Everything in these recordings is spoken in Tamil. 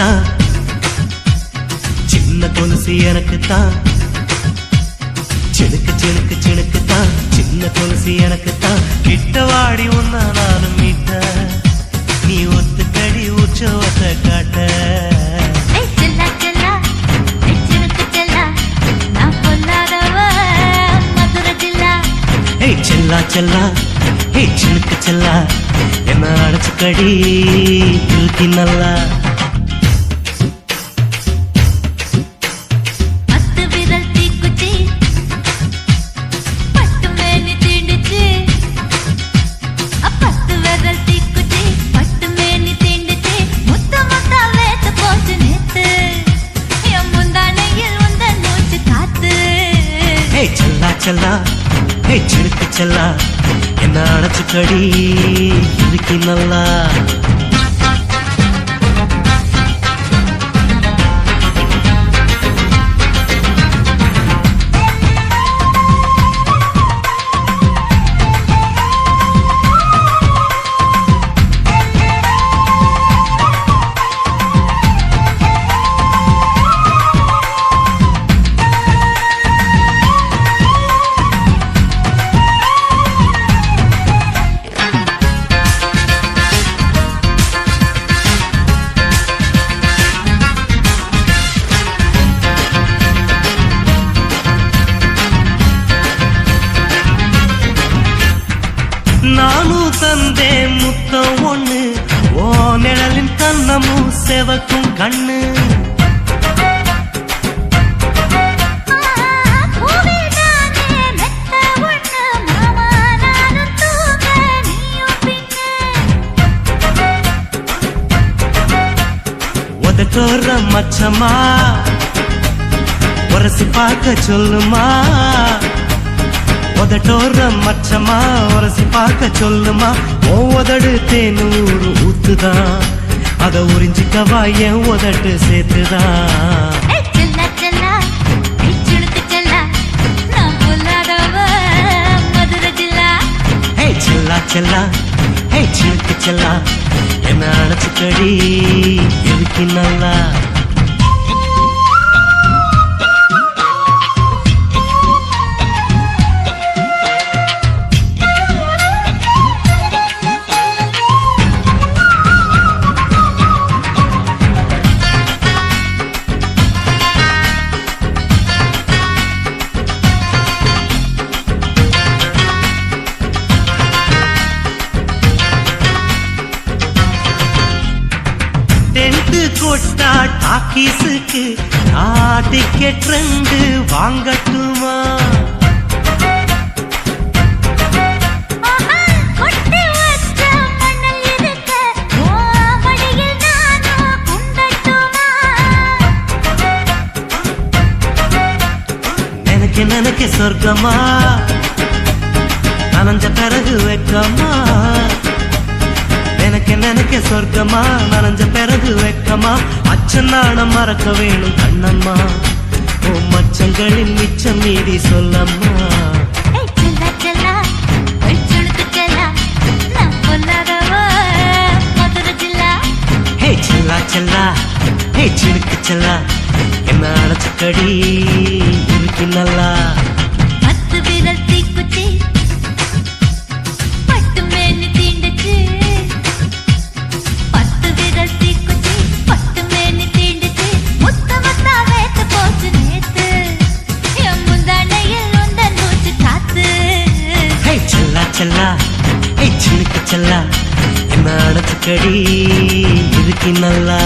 தான் சின்ன கொலுசு எனக்கு தான் சினுக்கு சினுக்கு சினுக்கு தான் சின்ன கொலுசு எனக்கு தான் கிட்ட வாடி உன்னா நானும் மீட்ட. நீ ஒத்துக்கடி உற்சவத்தை காட்ட. செல்லா செல்லா ஜில்லா. ஏய் செல்லா என்ன அடைச்சுக்கடி இழுக்கி நல்லா. செல்லா. செல்லா ஏய் செல்லா. என்ன அடைச்சுக்கடி இழுக்கி நல்லா. மச்சமா உரசி பார்க்க சொல்லுமா? உதட்டோர மச்சமா உரசி பார்க்க சொல்லுமா? ஓ உதடு தேனூறு ஊத்துதான். அத உறிஞ்சிக்கவா என் உதட்டு சேர்த்துதான். செல்லா செல்லா. நான் ஹே செல்லா செல்லா. ஹே சிலுக்கு செல்லா. என்ன அழைச்சுக்கடி இருக்கு நல்லா நினைக்க சொர்க்கமா? நனைஞ்ச பிறகு வெக்கமா? நினைக்க நினைக்க சொர்க்கமா? நனைஞ்ச பிறகு வெக்கமா? அச்சநாணம் மறக்க வேணும் கண்ணம்மா. ஓ மச்சங்களின் மிச்சம் மீதி சொல்லம்மா. செல்லா ஹே சிலுக்கு செல்லா என்ன அழைச்சுக்கடி நல்லா பத்து விரல் தீக்குச்சி. பட்டு மேனி தீண்டுச்சு. பத்து விரல் தீக்குச்சி. பட்டு மேனி தீண்டுச்சு. முத்த முத்தா வேத்து போச்சு நேத்து. என் முந்தானையில் உந்த மூச்சு காத்து. ஹே செல்லா செல்லா. ஹே சிலுக்கு செல்லா. என்ன அழைச்சுக்கடி இருக்கு நல்லா.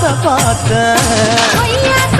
பார்த்த பார்த்த.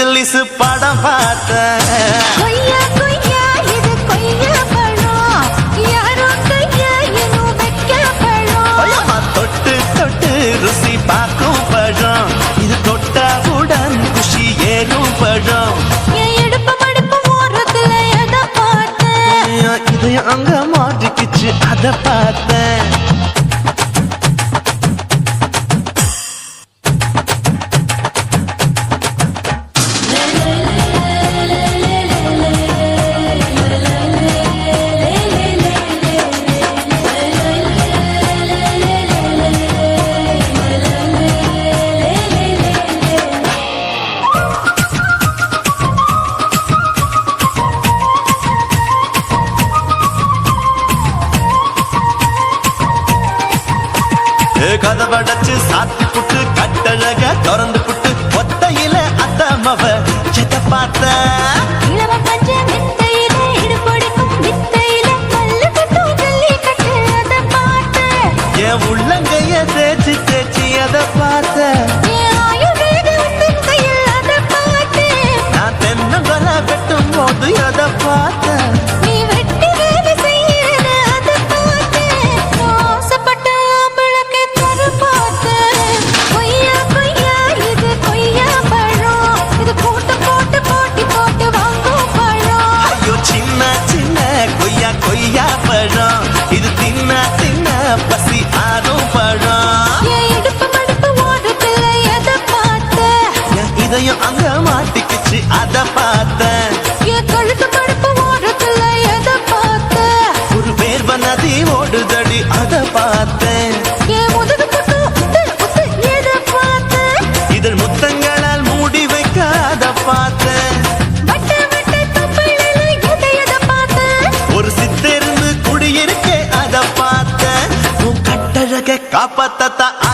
இங்கிலீஷ் படம் பார்த்தேன் ருசி பார்க்கும் பழம். இது தொட்டாவுடன் குஷி ஏறும் பழம். இதயம் அங்க மாட்டிக்கிச்சு அதை பாரு கதவடைச்சு சாத்தி புட்டு கட்டழக திறந்து புட்டு ஒத்தையில அத்தமவ சித்த பார்த்த என் உள்ளங்கைய தேச்சு தேச்சு அதை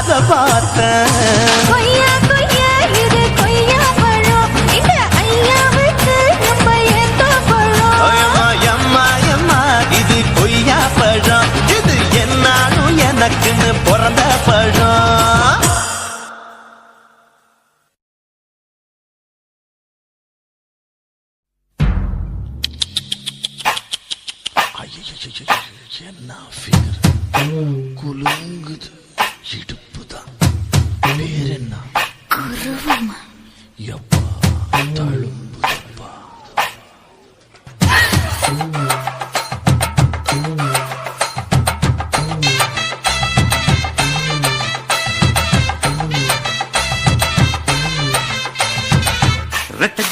ஆசை பார்த்தேன். எனக்குன்னு பிறந்த பழம். என்ன குலுங்குது இடுப்பு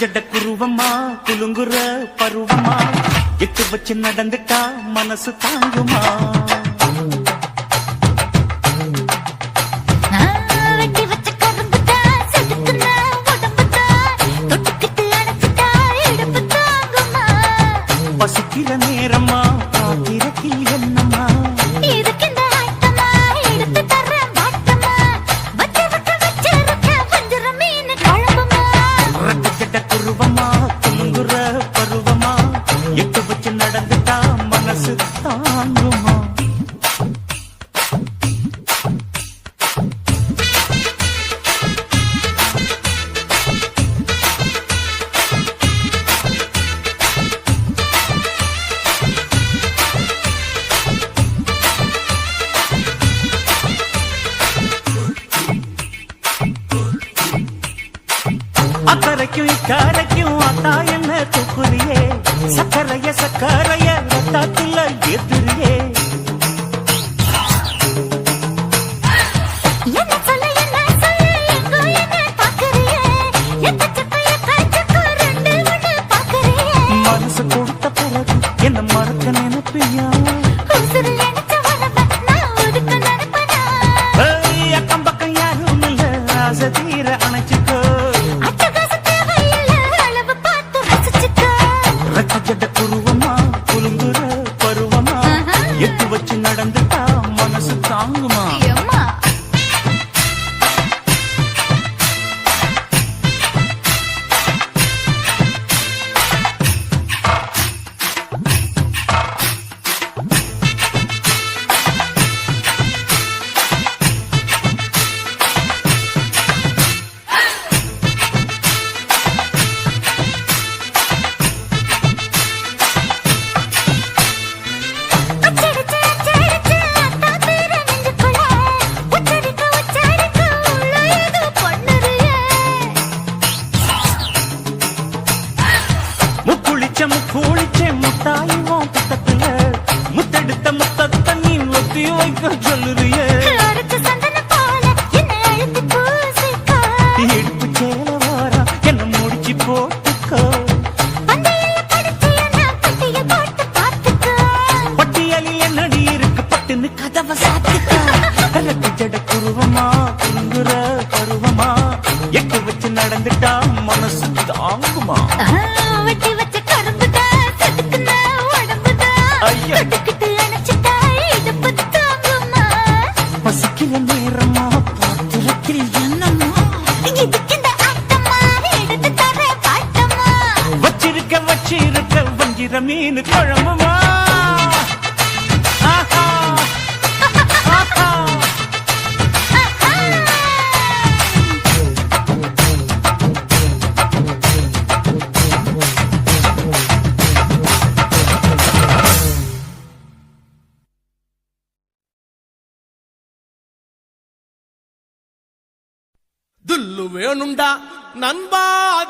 ஜட குருவமா குலுங்குற பருவமா எட்டு வச்சு நடந்துட்டா மனசு தாங்குமா? தயங்குற பருவமா? எட்டு வச்சு நடந்துட்டா மனசு தான்? துல்லு வேணுண்டா நண்பா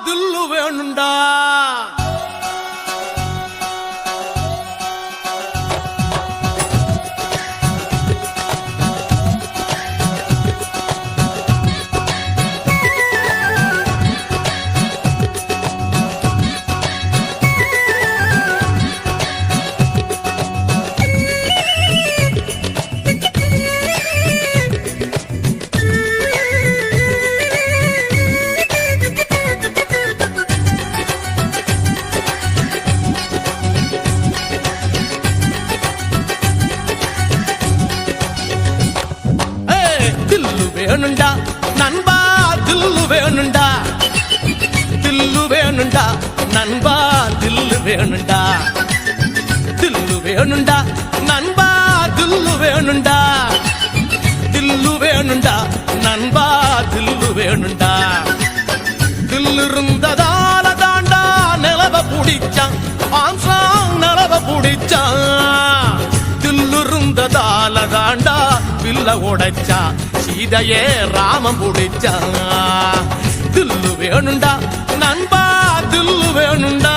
துல்லு வேணுண்டா. வேணுண்டா? தில்லு வேணுண்டா? நண்பா தில்லு வேணுண்டா? தில்லு வேணுண்டா? நண்பா தில்லு வேணுண்டா? தில்லு இருந்ததால தாண்டா நிலவ பிடிச்சான். ஆம்சாங் நிலவ பிடிச்சான். தில்லு இருந்ததால தாண்டா பில்ல உடைச்சா சீதையே ராமம் பிடிச்சான். தில்லு வேணுண்டா? நண்பா தில்லு வேணுண்டா?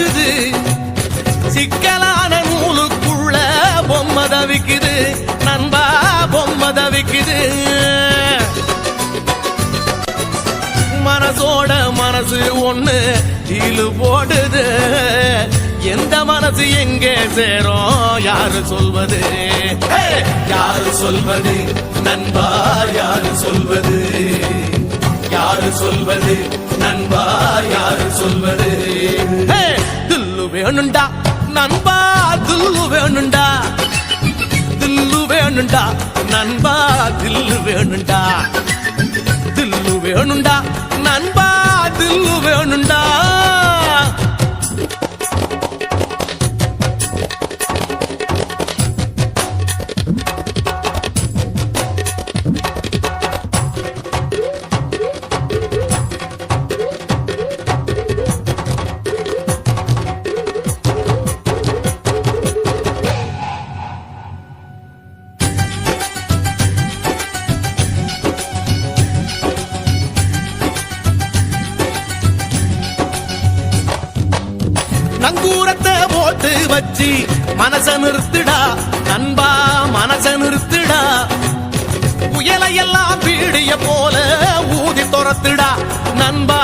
தவிக்குது சிக்கலான நூலுக்குள்ள பொம்மை தவிக்குது. நண்பா பொம்மை தவிக்குது. மனசோட மனசு ஒண்ணு கீழு போடுது. எந்த மனசு எங்கே சேரும் யாரு சொல்வது? யாரு சொல்வது? நண்பா யாரு சொல்வது? யாரு சொல்வது? நண்பா யாரு சொல்வது? ஹே! தில்லு வேணுண்டா? நண்பா தில்லு வேணுண்டா? தில்லு வேணுண்டா? நண்பா தில்லு வேணுண்டா? தில்லு துரத்துடா நண்பா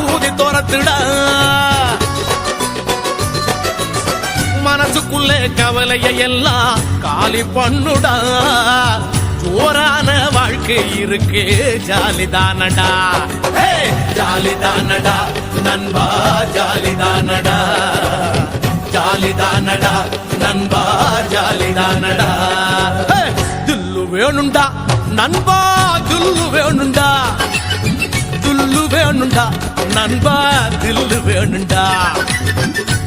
ஊதி துரத்துடா. மனசுக்குள்ளே கவலைய எல்லாம் காலி பண்ணுடா. ஓரான வாழ்க்கை இருக்கு ஜாலிதானடா. ஹே, ஜாலிதானடா நண்பா ஜாலிதானடா. ஜாலிதானடா நண்பா ஜாலிதானடா. ஹே, தில்லு வேணுண்டா நண்பா துல்லு வேணுண்டா. வேணுண்டா? நண்பா தில்லு வேணுண்டா?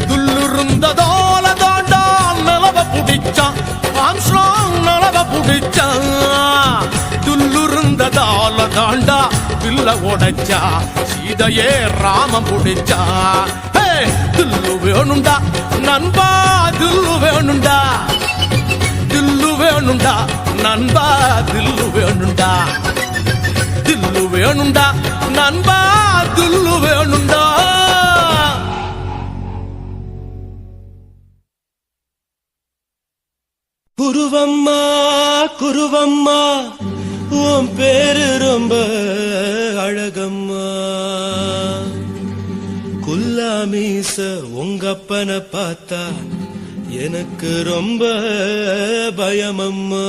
துல்லுருந்த தோல தோண்டா நிலவ புடிச்சான். ஆம்ஸ்ட்ராங் நிலவ புடிச்சான். துல்லுருந்த தோல தாண்டா பில்ல உடைச்சா. சீதையே ராமம் புடிச்சா. தில்லு வேணுண்டா? நண்பா தில்லு வேணுண்டா? தில்லு வேணுண்டா? நண்பா தில்லு வேணுண்டா? தில்லு வேணுண்டா. நண்பா தில்லு வேணுண்டா. குருவம்மா குருவம்மா உன் பேரு ரொம்ப அழகம்மா. குல்லாமீச உங்கப்பனை பார்த்தா எனக்கு ரொம்ப பயமம்மா.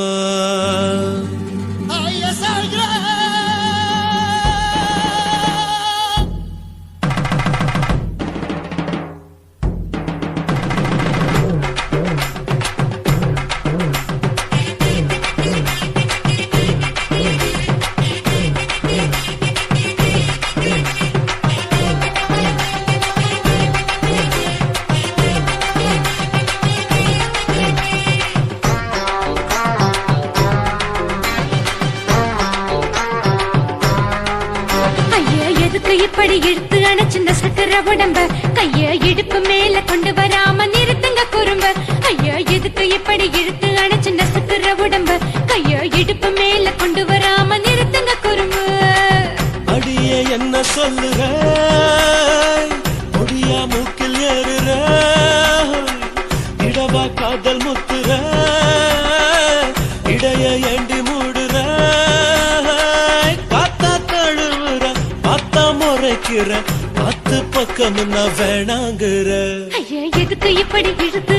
ஐயா இப்படி இழுத்து அணைச்சிந்த சக்கர உடம்ப. கைய இடுப்பு மேல கொண்டு வராம நிறுத்துங்க குறும்ப. ஐயா எதுக்கு இப்படி இழுத்து அணைச்சிந்த சக்கர உடம்ப. கைய இடுப்பு மேல கொண்டு வராம முறைக்கிற பத்து பக்கம் நான் வேணாங்கிற. ஐயா எதுக்கு இப்படி இழுத்து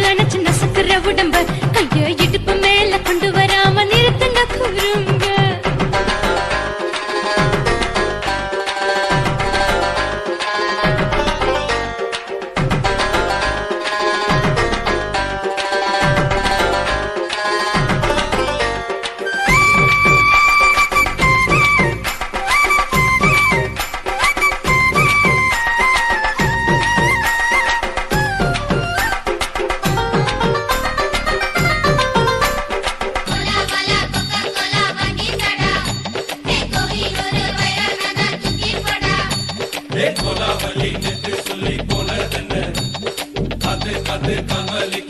ஓடாதே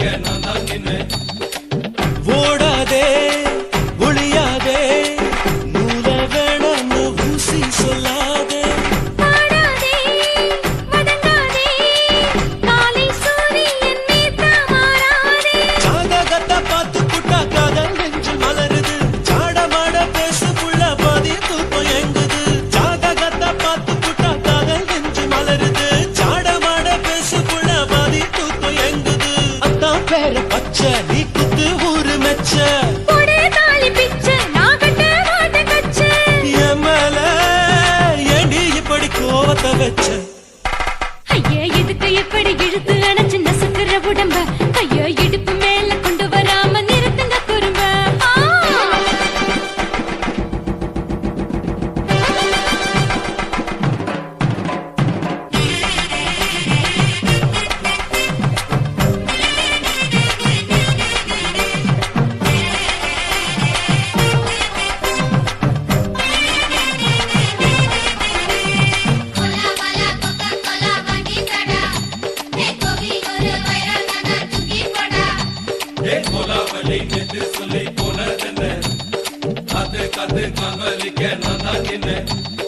கது கது கமலிக்க நான்